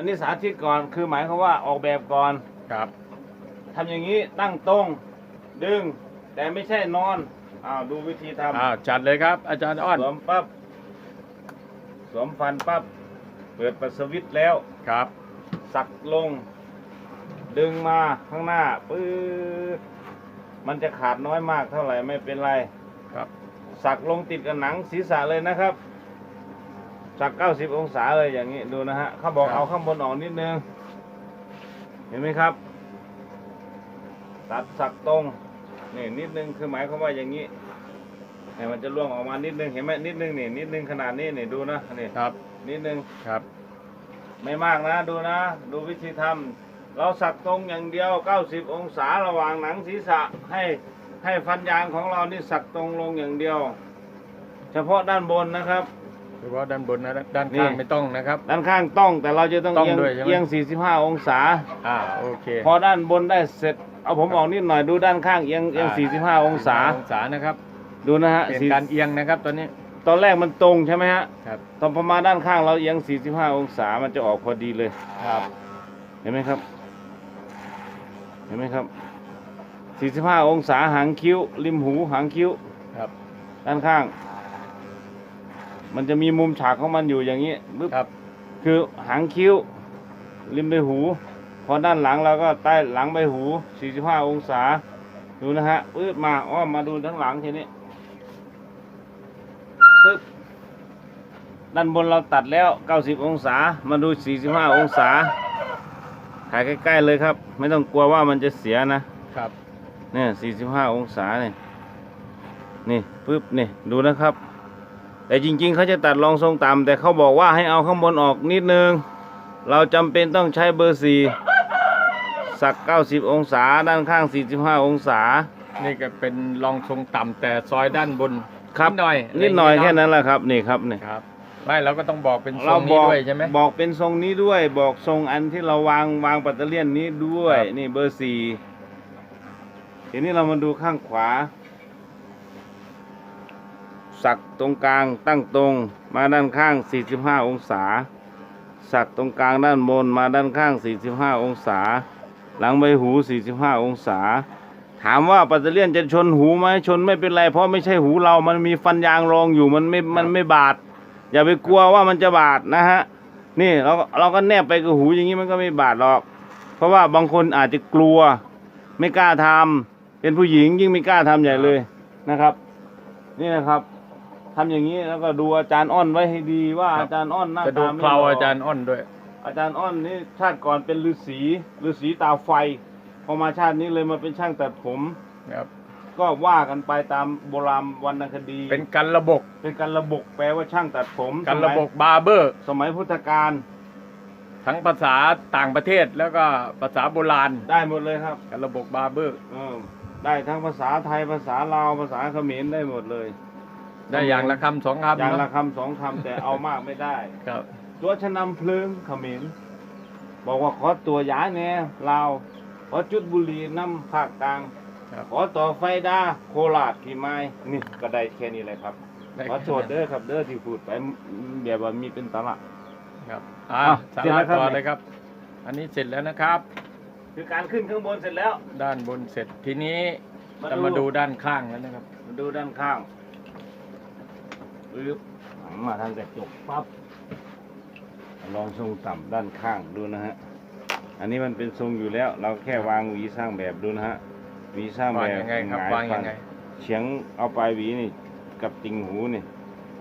อันนี้สาธิตก่อนคือหมายความว่าออกแบบก่อนครับ ทำอย่างนี้ตั้งตรง ดึง แต่ไม่ใช่นอนอ้าวดูวิธีทำอ้าวจัดเลยครับ อาจารย์อ้อนสวมปั๊บสวมฟันปั๊บเปิดประสวิตช์แล้ว ครับ สักลง ดึงมาข้างหน้าปื๊ดมันจะขาดน้อยมากเท่าไหร่ไม่เป็นไร ครับ สักลงติดกับหนังศีรษะเลยนะครับ สัก90องศาเลยอย่างนี้ดูนะฮะเขาบอกครับเอาข้างบนออกนิดนึง เห็นไหมครับ ตัดสักตรงนี่นิดนึงคือหมายความว่าอย่างนี้เนี่ยมันจะล่วงออกมานิดนึงเห็นไหมนิดนึงนี่นิดนึงขนาดนี้นี่ดูนะนี่ครับ นิดนึงครับ ไม่มากนะดูนะ ดูวิธีทำเราสักตรงอย่างเดียว 90 องศาระหว่างหนังศีรษะให้ให้ฟันยางของเรานี่สักตรงลงอย่างเดียว เฉพาะด้านบนนะครับ หรือว่าด้านบนนะด้านนี่ข้างไม่ต้องนะครับ ด้านข้างต้องแต่เราจะต้องต้องเอียงด้วยใช่ไหม เอียง 45 องศา อ่าโอเคพอด้านบนได้เสร็จ เอาผมออกนิดหน่อยดูด้านข้างเอียงเอียง 45 องศา องศานะครับดูนะฮะเป็นสี่การเอียงนะครับตอนนี้ตอนแรกมันตรงใช่ไหมฮะ ครับตอนประมาณด้านข้างเราเอียง 45 องศา มันจะออกพอดีเลย ครับ เห็นไหมครับ เห็นไหมครับ 45 องศาหางคิ้ว ริมหูหางคิ้ว ครับ ด้านข้าง มันจะมีมุมฉากของมันอยู่อย่างนี้ปึ๊บครับ คือหางคิ้ว ริมใบหู พอด้านหลังเราก็ใต้หลังใบหู 45 องศา ดูนะฮะปึ๊บมาอ้อมมาดูทั้างหลังทีนี้ปึ๊บด้านบนเราตัดแล้ว 90 องศา มาดู 45 องศา ถ่ายใกล้ๆเลยครับ ไม่ต้องกลัวว่ามันจะเสียนะครับ เนี่ย45 องศาเนี่ยนี่ปึ๊บนี่ดูนะครับ แต่จริงๆ เขาจะตัดรองทรงต่ำแต่เขาบอกว่าให้เอาข้างบนออกนิดนึง เราจำเป็นต้องใช้เบอร์สี่สัก 90 องศาด้านข้าง 45 องศา นี่ก็เป็นรองทรงต่ำแต่ซอยด้านบนครับนิดหน่อยนิดหน่อยะไรแค่างเงี้นั้นแหละครับนี่ครับนี่ครับไม่เราก็ต้องบอกเป็นทรเรางบนี้อกด้วยใช่ไหมบอกเป็นทรงนี้ด้วย บอกทรงอันที่เราวางวางปัตเตอร์เลียนนี้ด้วยครับนี่เบอร์สี่ทีนี้เรามาดูข้างขวา สักตรงกลางตั้งตรง มาด้านข้าง 45 องศา สักตรงกลางด้านบนมาด้านข้าง 45 องศา หลังใบหู 45 องศา ถามว่าปัตเตอร์เลียนจะชนหูไหมชนไม่เป็นไร เพราะไม่ใช่หูเรามันมีฟันยางรองอยู่มันไม่มันไม่บาด อย่าไปกลัวว่ามันจะบาดนะฮะนี่เราก็เราก็แนบไปกับหูอย่างนี้มันก็ไม่บาดหรอก เพราะว่าบางคนอาจจะกลัว ไม่กล้าทำเป็นผู้หญิงยิ่งไม่กล้าทำใหญ่เลยนะครับ นี่นะครับ ทำอย่างนี้แล้วก็ดูอาจารย์อ้อนไว้ให้ดีว่าครับ อาจารย์อ้อนหน้าจะดูตาไม่เคราหล่อาจารย์อ้อนด้วย อาจารย์อ้อนนี่ชาติก่อนเป็นฤาษีฤาษีตาไฟ พอมาชาตินี้เลยมาเป็นช่างตัดผม ครับ ก็ว่ากันไปตามโบราณวรรณคดี เป็นการระบบเป็นการระบบแปลว่าช่างตัดผมการสมัยระบบบาร์เบอร์สมัยพุทธกาลทั้งภาษาต่างประเทศแล้วก็ภาษาโบราณ ได้หมดเลยครับการระบบบาร์เบอร์ เออได้ทั้งภาษาไทยภาษาลาวภาษาเขมรได้หมดเลย ได้อย่างละคำสองคำอย่างละเนาะคำสองคำแต่เอามากไม่ได้ ครับ ตัวชะนำเพลิงเขมรบอกว่าขอตัวยาแน่ลาวขอจุดบุหรีน้ำภาคกลางครับขอต่อไฟดาโคราชขี่ไม้นี่ก็ได้แค่นี้เลยครับได้ขอโทษเด้อครับเด้อที่พูดไปแบบว่ามีเป็นตละครับอ่าอะสาเสร็จแล้ระวครับต่อเลยครับ อันนี้เสร็จแล้วนะครับ คือการขึ้นข้างบนเสร็จแล้ว ด้านบนเสร็จทีนี้มาจะดูมาดูด้านข้างแล้วนะครับ มาดูด้านข้าง ปึ๊บหันมาทางกระจกปั๊บลองทรงต่ำด้านข้างดูนะฮะ อันนี้มันเป็นทรงอยู่แล้ว เราแค่วางหวีสร้างแบบดูนะฮะหวีสร้างวาแบงบยังไงครับหวางยังไงเฉียงเอาปลายหวีนี่ กับติ่งหูนี่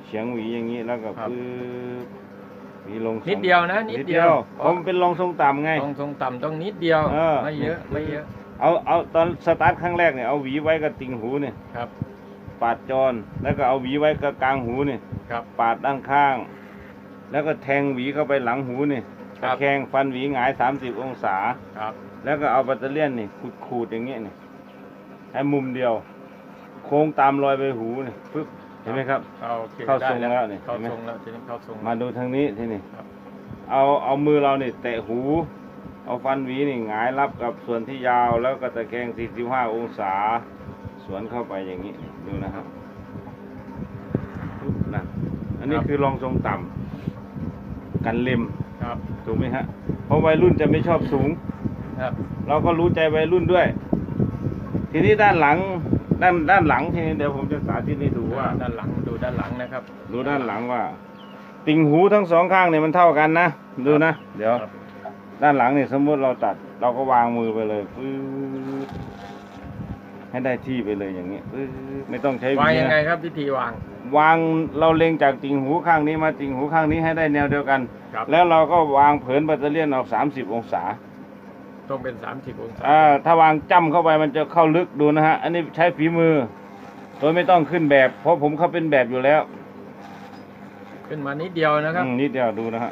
เฉียงหวีอย่างนี้แล้วก็ครับปึ๊บหวีลงทรงนิดเดียวนะนิดเดียวผมเป็นรองทรงต่ำไงตรงทรงต่ำต้องนิดเดียวเออไม่เยอะไม่เยอะ เอาเอาตอนสตาร์ทครั้งแรกเนี่ยเอาหวีไว้กับติ่งหูเนี่ยครับ ปาดจร แล้วก็เอาหวีไว้กับกลางหูนี่ครับ ปาดด้านข้าง แล้วก็แทงหวีเข้าไปหลังหูนี่ครัตะบแคงฟันหวีหงาย 30 องศา ครับ แล้วก็เอาแบตเตอเลี่ยนนี่ขูดขูดๆอย่างเงี้ยนี่ให้มุมเดียว โค้งตามรอยใบหูนี่ปึ๊บเห็นไหมครับ เอาโอเคเข้าทรงได้แล้วนี่เข้าเห็นไหม ทรงแล้วทีนี้เข้าทรง มาดูทางนี้ที่นี่ครับ เอาเอามือเรานี่แตะหู เอาฟันหวีนี่หงายรับกับส่วนที่ยาวแล้วก็ตะแคง45 องศาส วนเข้าไปอย่างนี้ดูนะครับปึ๊บนะอันนี้คือรองทรงต่ำกันเล็มครับถูกไหมฮะเพราะวัยรุ่นจะไม่ชอบสูง ครับเราก็รู้ใจวัยรุ่นด้วย ทีนี้ด้านหลังด้านด้านหลังทีนี้เดี๋ยวผมจะสาธิตให้ดูว่า ด้านหลังดูด้านหลังนะครับ ดูด้านหลังว่า ติ่งหูทั้งสองข้างเนี่ยมันเท่ากันนะดูนะ เดี๋ยว ครับ ด้านหลังเนี่ยสมมติเราตัดเราก็วางมือไปเลยปื๊ด ให้ได้ที่ไปเลยอย่างนี้ปื๊ดไม่ต้องใช้วางหวียังไงนะครับวิธีวาง วางเราเล็งจากติ่งหูข้างนี้มาติ่งหูข้างนี้ให้ได้แนวเดียวกัน ครับ แล้วเราก็วางเผินแบตเตอรี่ยนออก 30 องศาต้องเป็น 30 องศาอ่าถ้าวางจ้ำเข้าไปมันจะเข้าลึกดูนะฮะ อันนี้ใช้ฝีมือ โดยไม่ต้องขึ้นแบบ เพราะผมเขาเป็นแบบอยู่แล้ว ขึ้นมานิดเดียวนะครับ อืมนิดเดียวดูนะฮะ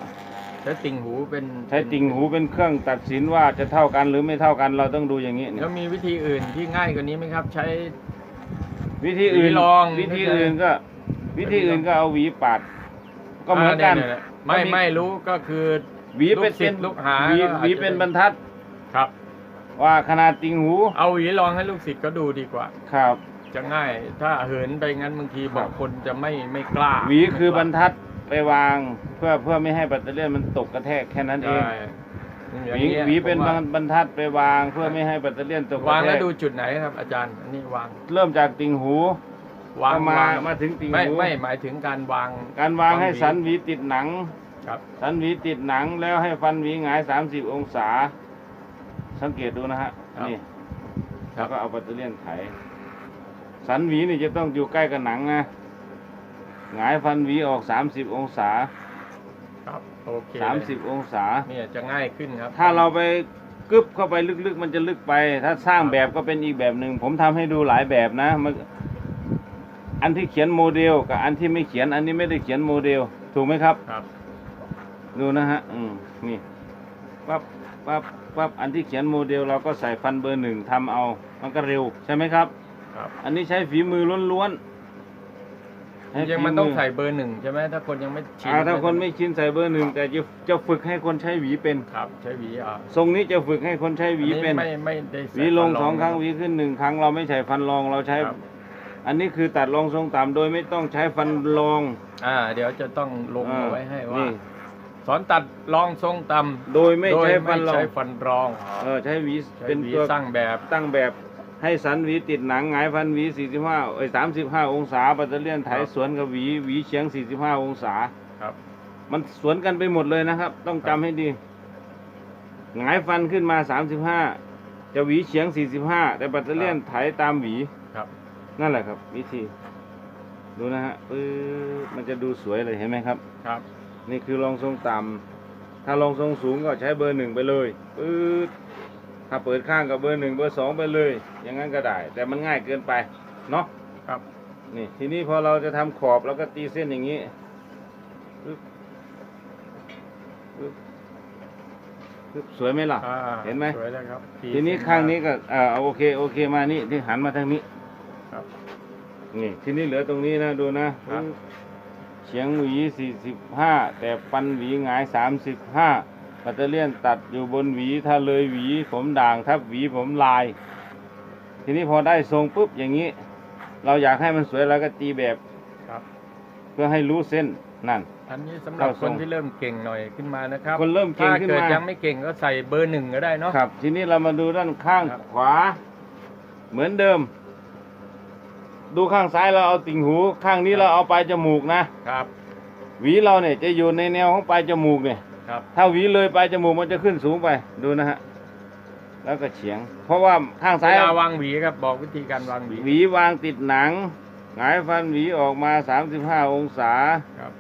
ใช้ติ่งหูเป็นใช้ติ่งหูเป็นเครื่องตัดสินว่าจะเท่ากันหรือไม่เท่ากันเราต้องดูอย่างนี้เนี่ยแล้วมีวิธีอื่นที่ง่ายกว่านี้ไหมครับ ใช้ วิธีอื่นหวีรองวิธีอื่นก็ วิธีอื่นก็เอาหวีปาด ก็เหมือนกันายๆไม่ก็มีไม่รู้ก็คือหวีเป็นลูกศิเป็ษนย์ลูกหาหวีก็อาจจะหวีเป็นบรรทัดครับ ว่าขนาดติ่งหู เอาหวีรองให้ลูกศิษย์ก็ดูดีกว่า ครับ จะง่ายถ้าเหินไปงั้นบางทีบอกคนจะไม่ไม่กล้าหวีคือบรรทัด ไปวางเพื่อเพื่อไม่ให้แบตเตอรี่มันตกกระแทกแค่นั้นเองใช่อหย่างวีงี้ยหวีเป็นผมว่าบรรทัดไปวางเพื่อไม่ให้แบตเตอรี่ตกกระวางแทแล้วกดูจุดไหนครับ อาจารย์อันนี้วาง เริ่มจากติ่งหูวางมาวางมาถึงติ่งไม่หูไม่หมายถึงการวาง การวางให้วางหวีสันหวีติดหนังครับสันหวีติดหนังแล้วให้ฟันหวีหงาย30องศา สังเกตดูนะฮะนี่ครัแล้บวก็เอาแบตเตอรี่ไขสันหวีนี่จะต้องอยู่ใกล้กับหนังนะ หงายฟันหวีออก 30 องศา ครับโอเค30 องศา เนี่ยจะง่ายขึ้นครับถ้าเราไปกึบเข้าไปลึกๆ มันจะลึกไป ถ้าสร้างแบบก็เป็นอีกแบบหนึ่งผมทำให้ดูหลายแบบนะมันอันที่เขียนโมเดลกับอันที่ไม่เขียน อันนี้ไม่ได้เขียนโมเดล ถูกไหมครับครับ ดูนะฮะอืมนี่ปั๊บปั๊บปั๊บอันที่เขียนโมเดลเราก็ใส่ฟันเบอร์หนึ่งทำเอา มันก็เร็วใช่ไหมครับครับ อันนี้ใช้ฝีมือล้วนๆใช้ ยังฝีมันต้องใส่เบอร์หนึ่งใช่ไหมถ้าคนยังไม่ชินอ่าถ้าคนไม่ชินใส่เบอร์หนึ่งแต่จะจะฝึกให้คนใช้หวีเป็นครับ ใช้หวีอ่าทรงนี้จะฝึกให้คนใช้หวีเป็นอัไม่ไม่ได้หใส่วีลงฟันสองครั้งหวีขึ้นหนึ่งครั้งเราไม่ใช้ฟันรองเราใช้ครับอันนี้คือตัดรองทรงต่ำโดยไม่ต้องใช้ฟันรอง อ่า เดี๋ยวจะต้องลงเอาไว้ให้ว่านี่สอนตัดรองทรงต่ำโดยไม่โดยใช้ฟัไม่นรอใช้งฟันรอง เออใช้หวีใช้เป็นหวีตัวสร้างแบบตั้งแบบ ให้สันหวีติดหนังหงายฟันหวี45เอ้ย35 องศาปัตเตอร์เลียนไถครับสวนกับหวีหวีเฉียง 45 องศา ครับ มันสวนกันไปหมดเลยนะครับ ต้องครัจำบให้ดีหงายฟันขึ้นมา 35 จะหวีเฉียง 45 แต่ปัตเตอร์เลียนไถตามหวีครับ นั่นแหละครับวิธีดูนะฮะปื๊ดมันจะดูสวยเลยเห็นไหมครับ ครับ นี่คือรองทรงต่ำถ้ารองทรงสูงก็ใช้เบอร์หนึ่งไปเลยปื๊ด ถ้าเปิดข้างกับเบอร์หนึ่งเบอร์สองไปเลย อย่างนั้นก็ได้ แต่มันง่ายเกินไปเนาะครับนี่ทีนี้พอเราจะทำขอบแล้วก็ตีเส้นอย่างนี้ปึ๊บปึ๊บปึ๊บสวยไหมล่ะอ่าเห็นไหมสวยแล้วครับ ทีนี้ข้างนี้ก็เอ่อเอาโอเคโอเคมานี่ที่หันมาทางนี้ครับ นี่ทีนี้เหลือตรงนี้นะดูนะครับเฉียงหวี45แต่ปันหวีหงาย35 ปัตเตอร์เลียนตัดอยู่บนหวีถ้าเลยหวี ผมด่างทับหวีผมลาย ทีนี้พอได้ทรงปุ๊บอย่างนี้ เราอยากให้มันสวยเราก็ตีแบบครับ เพื่อให้รู้เส้นนั่น อันนี้สำหรับเข้าทครงนที่เริ่มเก่งหน่อยขึ้นมานะครับคนเริ่มเก่งถ้าขึ้นเกิดมายังไม่เก่งก็ใส่เบอร์หนึ่งก็ได้เนาะ ครับ ทีนี้เรามาดูด้านข้างครับ ขวา เหมือนเดิม ดูข้างซ้ายเราเอาติ่งหู ข้างนี้เราเอาปลายจมูกนะ ครับ หวีเราเนี่ยจะอยู่ในแนวของปลายจมูกเนี่ย ครับ ถ้าหวีเลยปลายจมูกมันจะขึ้นสูงไปดูนะฮะแล้วก็เฉียง เพราะว่าข้างเวซ้ายลาวางหวีครับบอกวิธีการวางหวี หวีวางติดหนังหงายฟันหวีออกมา35องศาครับ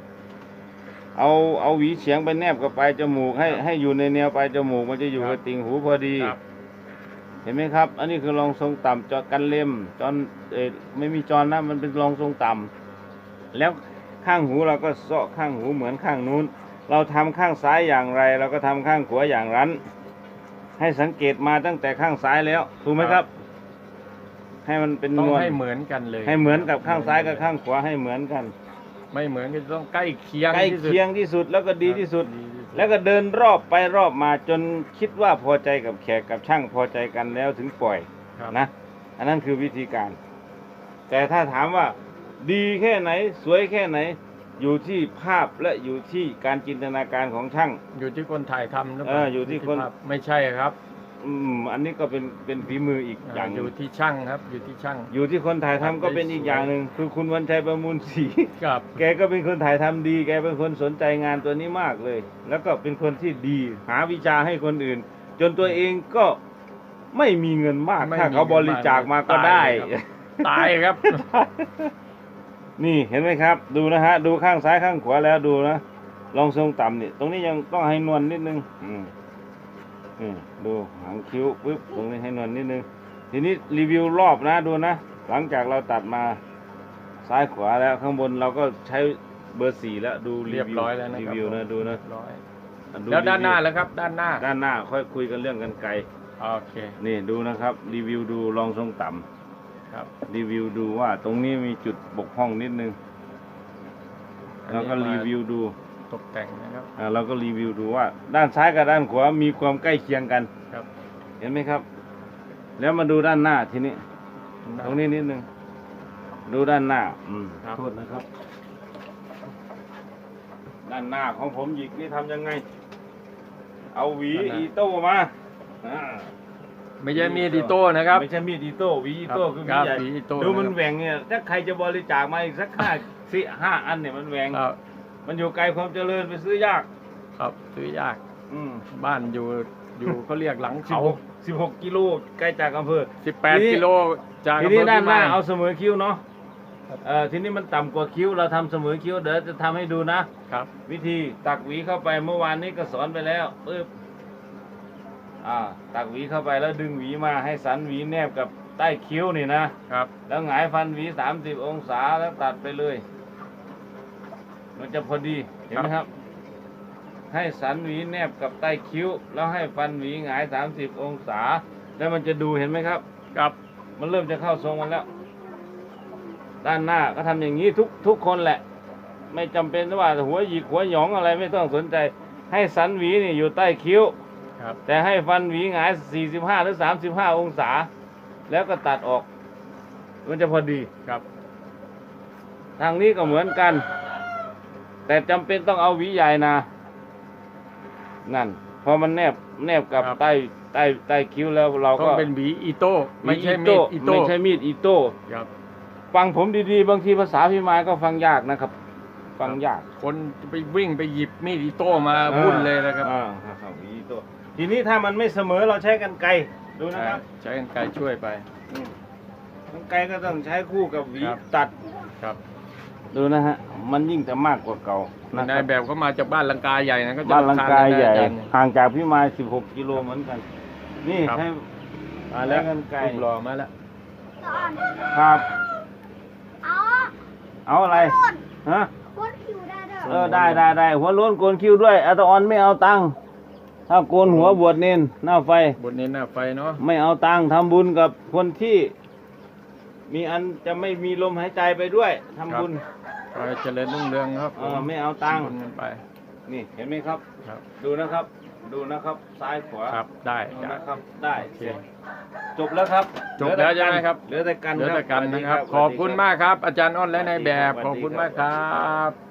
เอาเอาหวีเฉียงไปแนบกับปลายจมูก ให้ให้อยู่ในแนวปลายจมูก มันจะอยู่กับติ่งหูพอดี ครับ เห็นไหมครับ อันนี้คือรองทรงต่ำจอกันเล็มจอนเออไม่มีจอนนะมันเป็นรองทรงต่ำแล้วข้างหูเราก็เซาะข้างหูเหมือนข้างนู้น เราทำข้างซ้ายอย่างไร เราก็ทำข้างขวาอย่างนั้น ให้สังเกตมาตั้งแต่ข้างซ้ายแล้วถูกไหมครับ ให้มันเป็นต้องนวลให้เหมือนกันเลยให้เหมือนกับข้างซ้ายกับข้างขวาให้เหมือนกัน ไม่เหมือนกันต้องใกล้เคียงใกล้ที่สุดเคียงที่สุดแล้วก็ดีที่สุด ดีที่สุดแล้วก็เดินรอบไปรอบมาจนคิดว่าพอใจกับแขกกับช่างพอใจกันแล้วถึงปล่อยครับนะ อันนั้นคือวิธีการ แต่ถ้าถามว่าดีแค่ไหน สวยแค่ไหน อยู่ที่ภาพและอยู่ที่การจินตนาการของช่าง อยู่ที่คนถ่ายทำหรือเปเอล่าออยู่ที่คน ภาพไม่ใช่ครับอืมอันนี้ก็เป็นเป็นฝีมืออีกอย่างอหนึ่งยู่ที่ช่างครับ อยู่ที่ช่าง อยู่ที่คนถ่ายทำครับก็เป็นอีกอย่างหนึ่งคือคุณวันชัยประมูลศรีกับ แกก็เป็นคนถ่ายทำดี แกเป็นคนสนใจงานตัวนี้มากเลย แล้วก็เป็นคนที่ดี หาวิชาให้คนอื่น จนตัวเองก็ไม่มีเงินมาก ไม่ถ้าเขามีบงินริจาคมาก็ตยได้ครับตายครับ นี่เห็นไหมครับ ดูนะฮะ ดูข้างซ้ายข้างขวาแล้วดูนะลองทรงต่ำนี่ตรงนี้ยังต้องให้นวลนิดนึงอืมนี่ดูหางคิ้วปึ๊บตรงนี้ให้นวลนิดนึง ทีนี้รีวิวรอบนะดูนะ หลังจากเราตัดมาซ้ายขวาแล้วข้างบนเราก็ใช้เบอร์สี่แล้วดูเรียบร้อยแล้วนะรีครับวิวนะดูนะเรียบร้อยอะแล้วด้านหน้ารีแล้วครับ ด้านหน้าด้านหน้าค่อยคุยกันเรื่องกันไกลโอเค นี่ดูนะครับ รีวิวดูลองทรงต่ำ ครับ รีวิวดูว่าตรงนี้มีจุดบกพร่องนิดนึงอันแล้วนี้ก็มารีวิวดูตกแต่งนะครับ อ่าเราก็รีวิวดูว่า ด้านซ้ายกับด้านขวามีความใกล้เคียงกัน ครับเห็นไหมครับ แล้วมาดูด้านหน้าทีนี้ ตรงนี้นิดนึง ดูด้านหน้า อืมครับ โทษนะครับ ด้านหน้าของผมหยิกนี่ทำยังไง เอาหวีอีโต้มาอ่า ไม่ใช่มีดอิโต้นะครับ ไม่ใช่มีดอีโต้หวีอีโต้ครับคือหครัวีบใหญ่หวีอีโต้ดูมันนะครับแหว่งเนี่ย ถ้าใครจะบริจาคมาอีกสักห้าสี่ห้าอันเนี่ยมันแหว่งครับ มันอยู่ไกลความเจริญไปซื้อยาก ครับซื้อยากอืมบ้านอยู่อยู่เขาเรียกหลังสิบเขาหกสิบหกกิโลใกล้จากอำเภอสิบแปดทีนี้กิโลจากทีนี้อำภอด้านหน้าพิมยเอาเสมอคิ้วเนาะเอ่อทีนี้มันต่ำกว่าคิ้วเราทำเสมอคิ้วเดี๋ยวจะทำให้ดูนะ ครับ วิธีตักหวีเข้าไปเมื่อวานนี้ก็สอนไปแล้วปึ๊บ อ่าตักหวีเข้าไปแล้วดึงหวีมาให้สันหวีแนบกับใต้คิ้วนี่นะครับ แล้วหงายฟันหวีสามสิบองศาแล้วตัดไปเลย มันจะพอดีเห็นไหมครับ ให้สันหวีแนบกับใต้คิ้ว แล้วให้ฟันหวีหงายสามสิบองศา แล้วมันจะดูเห็นไหมครับ ครับ มันเริ่มจะเข้าทรงมันแล้ว ด้านหน้าก็ทำอย่างนี้ทุกทุกคนแหละ ไม่จำเป็นว่าหัวหยิกหัวหยองอะไรไม่ต้องสนใจ ให้สันหวีนี่อยู่ใต้คิ้ว ครับ แต่ให้ฟันหวีหงาย 45 หรือ 35 องศา แล้วก็ตัดออก มันจะพอดี ครับ ทางนี้ก็เหมือนกัน แต่จำเป็นต้องเอาหวีใหญ่นะ นั่น พอมันแนบแนบกับครับ ใต้ใต้ใต้คิ้วแล้วเราต้อก็งเป็นหวีอิโต้ไม่ใช่มีดอิโต้ไม่ใช่มีดอิโต้ ครับ ฟังผมดีๆ บางทีภาษาพิมายก็ฟังยากนะครับ ฟังยากคนจะไปวิ่งไปหยิบมีดอิโต้มาวุ่นเลยนะครับ อ่าครับหวีอิโต้ ทีนี้ถ้ามันไม่เสมอเราใช้กันไกรดูนะครับใช้กันไกลช่วยไปอืมกันไกรก็ต้องใช้คู่กับหวีครับตัดครับ ดูนะฮะมันยิ่งจะมากกว่าเก่านะคนายรับแบบก็มาจากบ้านลังกาใหญ่นะก็จะบ้านลังกายใหญ่ทนกันได้ห่างจากพิมาย16กิโลเหมือนกัน นี่ครับใช้มาแล้วกันไกลรูปหล่อมาแล้วครับเอาเอาอะไรคนฮะคนผิวได้ด้วยเออได้ได้ได้หัวโล้นโกนคิ้วด้วยอาตาออนไม่เอาตังค์ ถ้าโกนหัวบวชเน้นหน้าไฟบนนี้หน้าไฟเนาะไม่เอาตังค์ทำบุญกับคนที่ มีอันจะไม่มีลมหายใจไปด้วยทำบุญ ขอให้เจริญรุ่งเรืองครับเออไม่เอาตังค์ทำบุญกันไป นี่เห็นไหมครับ ครับ ดูนะครับ ดูนะครับ ซ้ายขวาครับ ได้ดูได้ นะครับ ได้โอเค เสร็จจบแล้วครับจบแล้วใช่ไหมครับ เหลือแต่กันเดี๋ยวครับแต่กันนะครับสวัสดีขอบคุณมากครับ อาจารย์อ้อนและนายแบบสวัสดีขอบคุณครับมากครับ